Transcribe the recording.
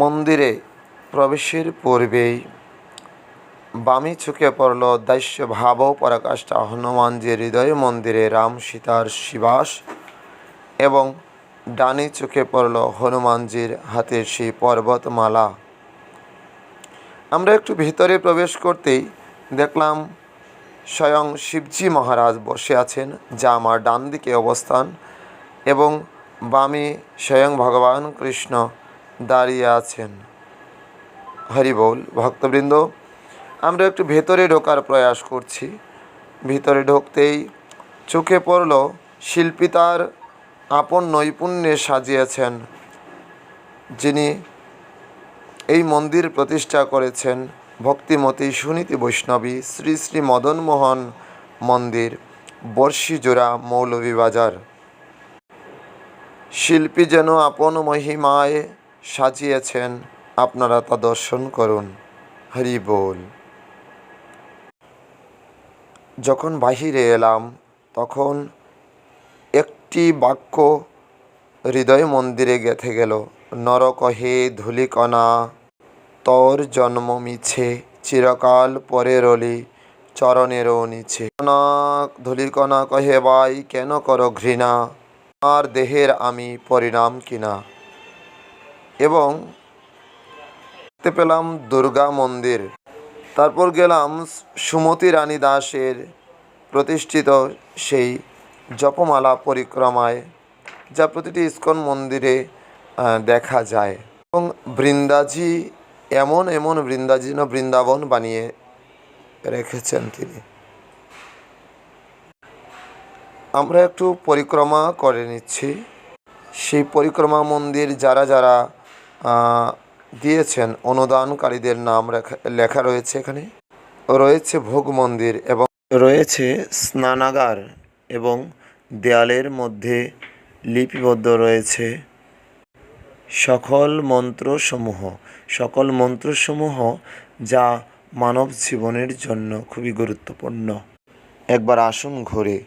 মন্দিরে প্রবেশের পূর্বেই বামে চোখে পড়ল দাস্য ভাব পরাকাষ্ঠা। হনুমানজির হৃদয় মন্দিরে রাম সীতার শিবাস এবং ডানে চোখে পড়ল হনুমানজির হাতের সেই পর্বতমালা। আমরা একটু ভিতরে প্রবেশ করতেই দেখলাম স্বয়ং শিবজি মহারাজ বসে আছেন, যা আমার ডান দিকে অবস্থান এবং বামে স্বয়ং ভগবান কৃষ্ণ দাঁড়িয়ে আছেন। হরি বল, ভক্তবৃন্দ, আমরা একটু ভেতরে ঢোকার প্রয়াস করছি। ভিতরে ঢুকতেই চোখে পড়ল শিল্পী তার আপন নৈপুণ্যে সাজিয়েছেন, যিনি এই মন্দির প্রতিষ্ঠা করেছেন ভক্তিমতী সুনীতি বৈষ্ণবী শ্রী শ্রী মদনমোহন মন্দির, বর্ষিজোড়া মৌলভীবাজার। শিল্পী যেন আপন মহিমায় সাজিয়েছেন, আপনারা তা দর্শন করুন। হরি বল। যখন বাহিরে এলাম, তখন একটি বাক্য হৃদয় মন্দিরে গেথে গেল। নরকহে ধুলিকণা, তর জন্ম মিছে, চিরকাল পরে রলি, চরণেরও কণা ধূলিকণা কহে বাই কেন করো ঘৃণা? আর দেহের আমি পরিণাম কিনা? এবং দেখতে পেলাম দুর্গা মন্দির। তারপর গেলাম সুমতি রানী দাসের প্রতিষ্ঠিত সেই জপমালা পরিক্রমায়, যা প্রতিটি ইস্কন মন্দিরে দেখা যায়। এবং বৃন্দাজি, এমন এমন বৃন্দাজি না বৃন্দাবন বানিয়ে রেখেছেন তিনি। আমরা একটু পরিক্রমা করে নিচ্ছি। সেই পরিক্রমা মন্দির যারা যারা দিয়েছেন অনুদানকারীদের নাম লেখা লেখা রয়েছে এখানে। রয়েছে ভোগ মন্দির এবং রয়েছে স্নানাগার এবং দেয়ালের মধ্যে লিপিবদ্ধ রয়েছে সকল মন্ত্রসমূহ। সকল মন্ত্রসমূহ যা মানব জীবনের জন্য খুবই গুরুত্বপূর্ণ। একবার আসুন ঘুরে।